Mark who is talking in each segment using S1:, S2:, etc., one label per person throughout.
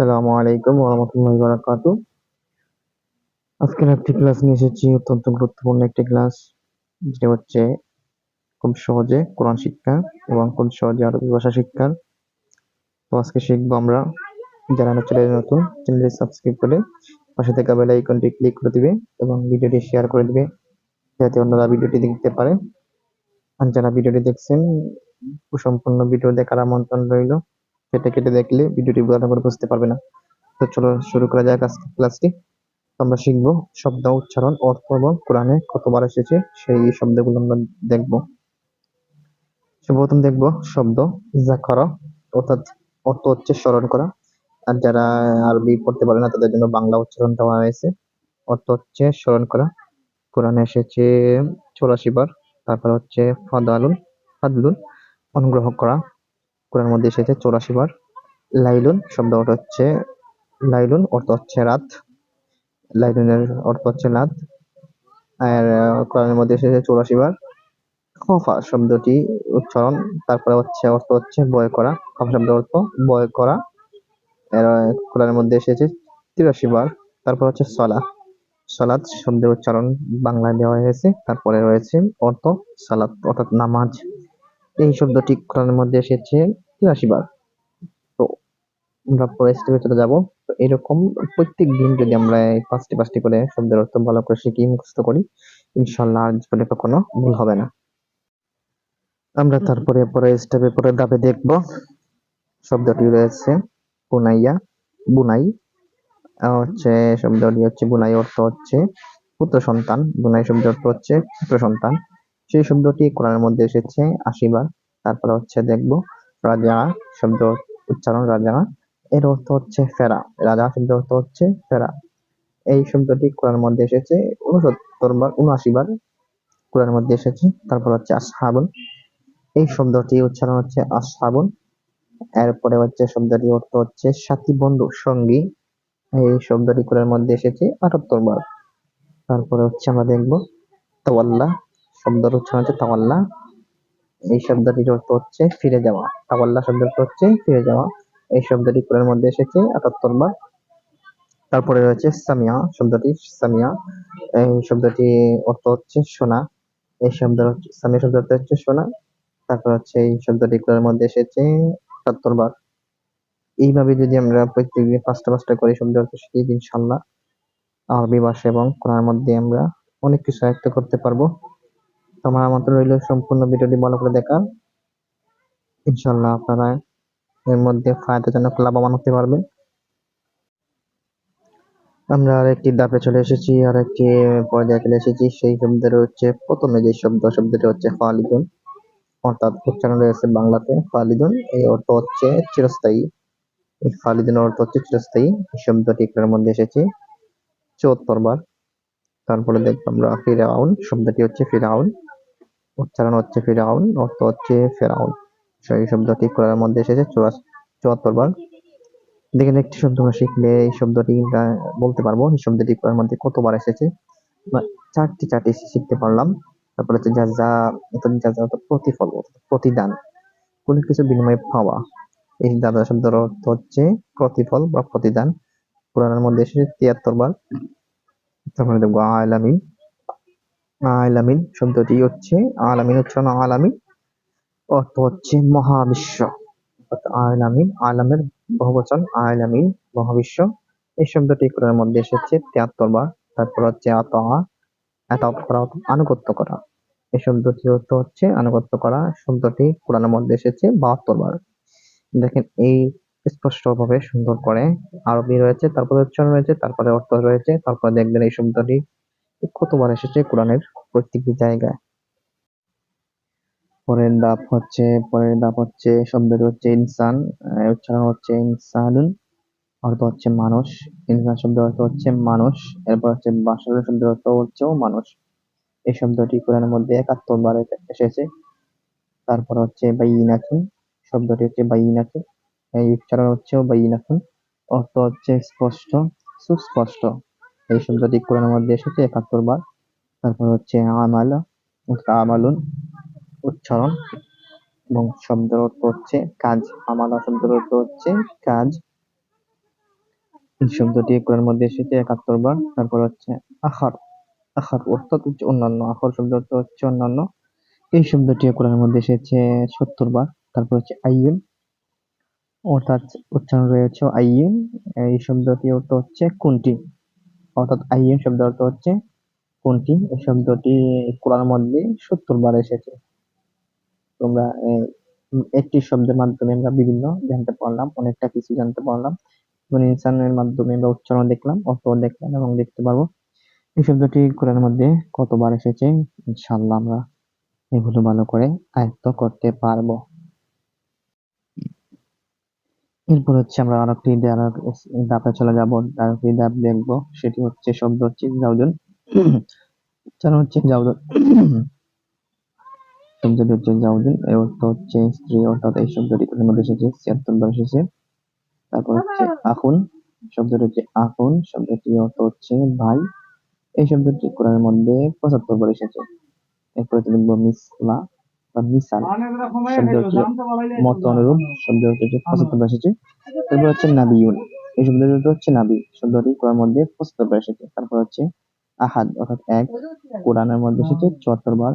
S1: আসসালামু আলাইকুম ওরহমতুল্লাহি বারাকাতু আজকের একটি ক্লাস নিয়ে এসেছি, অত্যন্ত গুরুত্বপূর্ণ একটি ক্লাস যেটা হচ্ছে খুব সহজে কোরআন শিক্ষা এবং খুব সহজে আরবি ভাষা শিক্ষার। তো আজকে শিখব আমরা, যারা চ্যানেলে নতুন চ্যানেলটি সাবস্ক্রাইব করে পাশে থাকা বেল আইকনটি ক্লিক করে দিবে এবং ভিডিওটি শেয়ার করে দিবে, যাতে অন্যরা ভিডিওটি দেখতে পারে। আর যারা ভিডিওটি দেখছেন সম্পূর্ণ ভিডিও দেখার আমন্ত্রণ রইল। সেটা কেটে দেখলে ভিডিওটি ভালো বুঝতে পারবে না। তো চলো শুরু করা যাক আজকে ক্লাসটি আমরা শিখব শব্দ উচ্চারণ, অর্থ এবং কোরআনে কতবার এসেছে সেই শব্দগুলো আমরা দেখব। সর্বপ্রথম দেখব শব্দ জাকরা, অর্থাৎ অর্থ হচ্ছে স্মরণ করা। আর যারা আরবি পড়তে পারে না, তাদের জন্য বাংলা উচ্চারণ দেওয়া হয়েছে। অর্থ হচ্ছে স্মরণ করা। কোরআনে এসেছে চৌরাশি বার, তারপর হচ্ছে ফাদালুন, ফাদলুন, অনুগ্রহ করা। কোরআন মধ্যে এসেছে চৌরাশি বার। লাইলুন শব্দ অর্থ হচ্ছে লাইলুন, অর্থ হচ্ছে রাত। লাইলুনের অর্থ হচ্ছে রাত। আর কোরআনের মধ্যে এসেছে চৌরাশি বার। খফা শব্দটি উচ্চারণ, তারপরে হচ্ছে অর্থ হচ্ছে বয় করা। খফা শব্দ অর্থ বয় করা। এর কোরআনের মধ্যে এসেছে তিরাশি বার। তারপর হচ্ছে সলা সলাৎ শব্দের উচ্চারণ বাংলায় দেওয়া হয়েছে। তারপরে রয়েছে অর্থ সালাত, অর্থাৎ নামাজ। এই শব্দটি কোরআনের মধ্যে এসেছে তিরাশি বার তো আমরা পরে স্টেপে চলে যাব। তো এরকম প্রত্যেক দিন যদি আমরা এই পাঁচটি পাঁচটি করে শব্দের অর্থ ভালো করে শিখি মুখস্থ করি ইনশাল্লাহ আর জীবনে কখনো ভুল হবে না। আমরা তারপরে পরে স্টেপে পরে দাবে দেখব। শব্দটি রয়েছে বুনাইয়া বুনাই। হচ্ছে শব্দটি হচ্ছে বুনাই অর্থ হচ্ছে পুত্র সন্তান। বুনাই শব্দ অর্থ হচ্ছে পুত্র সন্তান। সেই শব্দটি কোরআনের মধ্যে এসেছে আশিবার তারপরে হচ্ছে দেখব, রাজা শব্দ উচ্চারণ, রাজা। এর অর্থ হচ্ছে ফেরা। রাজা শব্দ অর্থ হচ্ছে ফেরা। এই শব্দটি কোরআনের মধ্যে এসেছে উনসত্তর বার উনআশি বার কোরআনের মধ্যে এসেছে। তারপর হচ্ছে আসহাবুন এই শব্দটি উচ্চারণ হচ্ছে আসহাবুন এরপরে হচ্ছে শব্দটি অর্থ হচ্ছে সাথী বন্ধু, সঙ্গী। এই শব্দটি কোরআনের মধ্যে এসেছে আটাত্তর বার। তারপরে হচ্ছে আমরা দেখব তাওয়াল্লা শব্দের উচ্চারণ হচ্ছে তাওয়াল্লা। এই শব্দটির অর্থ হচ্ছে ফিরে যাওয়া। তাওয়াল্লা শব্দের হচ্ছে ফিরে যাওয়া। এই শব্দটি কোরআনের মধ্যে এসেছে আটাত্তর বার। তারপরে রয়েছে সামিয়া শব্দটি, সামিয়া। এই শব্দটি অর্থ হচ্ছে শোনা। এই শব্দের সামিয়া শব্দ অর্থ হচ্ছে শোনা। তারপর হচ্ছে এই শব্দটি কোরআনের মধ্যে এসেছে, আটাত্তর বার। এইভাবে যদি আমরা প্রত্যেকদিন পাঁচটা পাঁচটা করে শব্দ অর্থ শিখি ইনশাল্লাহ আরবি ভাষা এবং কোরআনের মধ্যে আমরা অনেক কিছু আয়ত্ত করতে পারব। তোমার আমন্ত্রণ রইল সম্পূর্ণ ভিডিওটি ভালো করে দেখার। ইনশাল্লাহ আপনারা এর মধ্যে ফায়দাজনক লাভবান হতে পারবে আমরা আর একটি ধাপে চলে এসেছি আর একটি পর্যায়ে চলে এসেছি। সেই শব্দের হচ্ছে, প্রথমে যে শব্দ, শব্দটি হচ্ছে খালিদুন অর্থাৎ উচ্চারণ রয়েছে বাংলাতে খালিদুন এই অর্থ হচ্ছে চিরস্থায়ী। এই খালিদুনের অর্থ হচ্ছে চিরস্থায়ী। এই শব্দটি এর মধ্যে এসেছে চুয়াত্তর বার। তারপরে দেখব আমরা ফিরাউন, শব্দটি হচ্ছে ফিরাউন। উচ্চারণ হচ্ছে ফিরাউন, অর্থ হচ্ছে ফেরাউন। সেই শব্দটি কোরআনের মধ্যে এসেছে চুয়াত্তর বার। দেখেন, একটি শব্দ আমরা শিখলে এই শব্দটি বলতে পারব। এই শব্দটি কোরআনের মধ্যে কতবার এসেছে? চারটি চারটি শিখতে পারলাম। তারপরে হচ্ছে যা যা যা যা প্রতিফল প্রতিদান। কোনো কিছু বিনিময়ে পাওয়া। এই দাদা শব্দের অর্থ হচ্ছে প্রতিফল বা প্রতিদান। কোরআনের মধ্যে এসেছে তিয়াত্তর বার। তারপরে দেখব আলামিন। আলামিন শব্দটি হচ্ছে আলামিন উচ্চারণ আলামিন, অর্থ হচ্ছে মহাবিশ্ব। আলামিন, আলামের বহুবচন আলামিন, মহাবিশ্ব। এই শব্দটি কোরআনের মধ্যে এসেছে, তিয়াত্তর বার। তারপর হচ্ছে আতহা এত করা, আনুগত্য করা। এই শব্দটি অর্থ হচ্ছে আনুগত্য করা। শব্দটি কোরআনের মধ্যে এসেছে বাহাত্তর বার। দেখেন, এই স্পষ্টভাবে সুন্দর করে আরবি রয়েছে, তারপরে উচ্চারণ রয়েছে, তারপরে অর্থ রয়েছে, তারপরে দেখবেন এই শব্দটি কতবার এসেছে কোরআনের প্রত্যেকটি জায়গায়? পরের ধাপ হচ্ছে, পরের ধাপ হচ্ছে শব্দটি হচ্ছে ইনসান উচ্চারণ হচ্ছে ইনসানুন, অর্থ হচ্ছে মানুষ। ইনসান শব্দ অর্থ হচ্ছে মানুষ, এরপর হচ্ছে বাসর শব্দ অর্থ হচ্ছেও মানুষ। এই শব্দটি কোরআনের মধ্যে একাত্তর বার এসেছে। তারপর হচ্ছে বাইনাথুন শব্দটি হচ্ছে বাইনাথুন এই উচ্চারণ হচ্ছে বাইনাথুন অর্থ হচ্ছে স্পষ্ট, সুস্পষ্ট। এই শব্দটি কোরআনের মধ্যে এসেছে একাত্তর বার তারপর হচ্ছে আমালা, আমালুন, উচ্চারণ এবং শব্দের অর্থ হচ্ছে কাজ। আমালা শব্দের অর্থ হচ্ছে কাজ। এই শব্দটি কোরআনের মধ্যে এসেছে একাত্তর বার তারপর হচ্ছে আখার। আখার অর্থাৎ হচ্ছে অন্যান্য। আখর শব্দ অর্থ হচ্ছে অন্যান্য। এই শব্দটি কোরআনের মধ্যে এসেছে সত্তর বার তারপর হচ্ছে আইয়ুন। অর্থাৎ উচ্চারণ রয়েছে আইয়ুন। এই শব্দটি অর্থ হচ্ছে কোনটি? অর্থাৎ আইয়ুন শব্দ অর্থ হচ্ছে কোনটি? এই শব্দটি কোরআনের মধ্যে সত্তর বার এসেছে। তোমরা একটি শব্দের মাধ্যমে আমরা বিভিন্ন জানতে পারলাম, অনেকটা কিছু জানতে পারলাম। ইনসানের মাধ্যমে আমরা উচ্চারণ দেখলাম অর্থ দেখলাম এবং দেখতে পারব। এই শব্দটি কোরআনের মধ্যে কতবার এসেছে? ইনশাআল্লাহ আমরা এগুলো ভালো করে আয়ত্ত করতে পারব। এরপর হচ্ছে আমরা আরেকটি dialogue ধাপে চলে যাব। আরেকটি ধাপ দেখব। সেটি হচ্ছে শব্দ হচ্ছে জাউজুন। উচ্চারণ হচ্ছে জাউজুন। শব্দটি হচ্ছে জাউজুন। এর অর্থ হচ্ছে স্ত্রী, অর্থাৎ এই শব্দটি কোরআনের মধ্যে এসেছে, ছিয়াত্তর বার এসেছে। তারপর হচ্ছে আখুন। শব্দটি হচ্ছে আখুন। শব্দটি অর্থ হচ্ছে ভাই। এই শব্দটি কোরআনের মধ্যে পঁচাত্তর বার এসেছে। এরপরে লিখব মিসলা। বা মিসাল শব্দ হচ্ছে মত অনুরূপ শব্দ হচ্ছে পঁচাত্তর এসেছে তারপর হচ্ছে নাবিউন এই হচ্ছে নাবি শব্দটি কোরআনের মধ্যে পঁচাত্তর এসেছে তারপর হচ্ছে আহাদ অর্থাৎ এক কোরআনের মধ্যে এসেছে চুয়াত্তর বার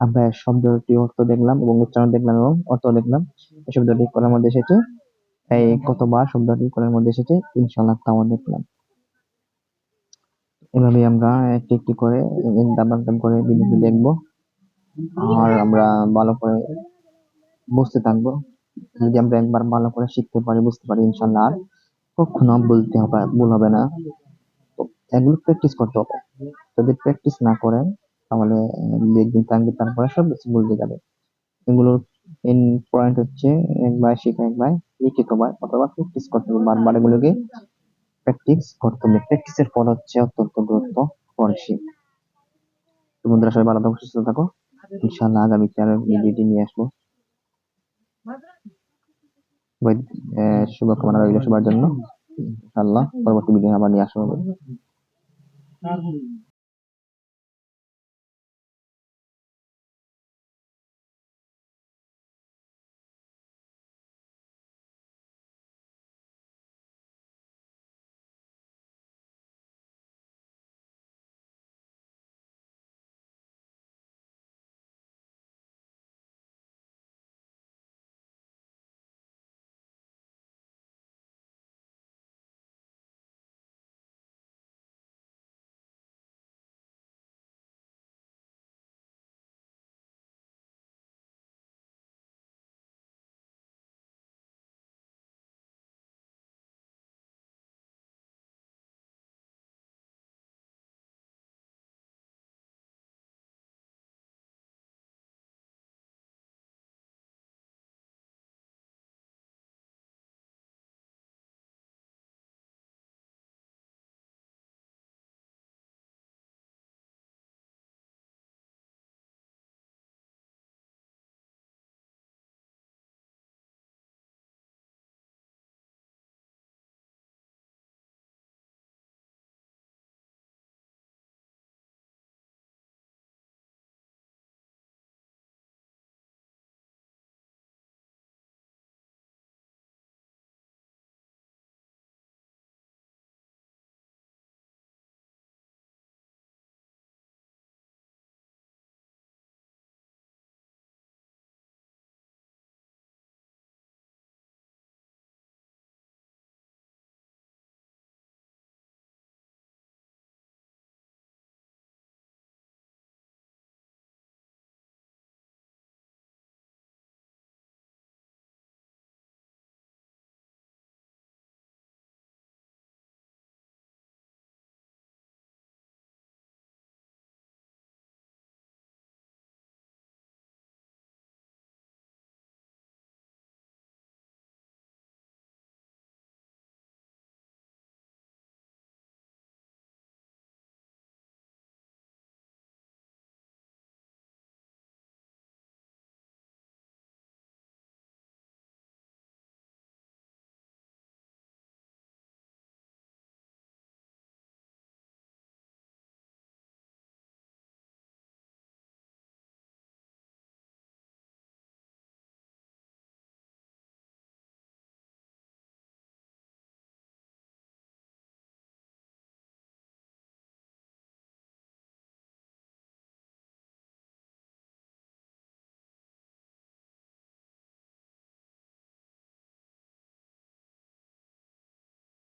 S1: আমরা শব্দটি অর্থ দেখলাম এবং উচ্চারণ দেখলাম এবং অর্থ দেখলাম এই শব্দটি কোরআনের মধ্যে এসেছে এই কতবার শব্দটি কোরআনের মধ্যে এসেছে ইনশাআল্লাহ তাও দেখলাম এভাবে আমরা একটি একটি করে ধাপ করে ভিডিওটি দেখব আর আমরা ভালো করে বুঝতে থাকব। যদি আমরা একবার ভালো করে শিখতে পারি, বুঝতে পারি ইনশাল্লাহ আর কখনো বলতে হবে, ভুল হবে না। এগুলো প্র্যাকটিস করতে হবে। যদি প্র্যাকটিস না করেন, তাহলে একদিন থাকবে তারপরে সব কিছু ভুলতে যাবে। এগুলোর মেন পয়েন্ট হচ্ছে একবার শেখা একবার লিখিত বার অথবা প্র্যাকটিস করতে হবে। বারবার এগুলোকে প্র্যাকটিস করতে হবে। প্র্যাকটিসের ফল হচ্ছে অত্যন্ত গুরুত্ব তো বন্ধুরা, সবাই ভালো থাকো, সুস্থ থাকো। ইনশাআল্লাহ আগামীতে আরও ভিডিওটি নিয়ে আসব। শুভকামনা রইল সবার জন্য। ইনশাল্লাহ পরবর্তী ভিডিও আবার নিয়ে আসব।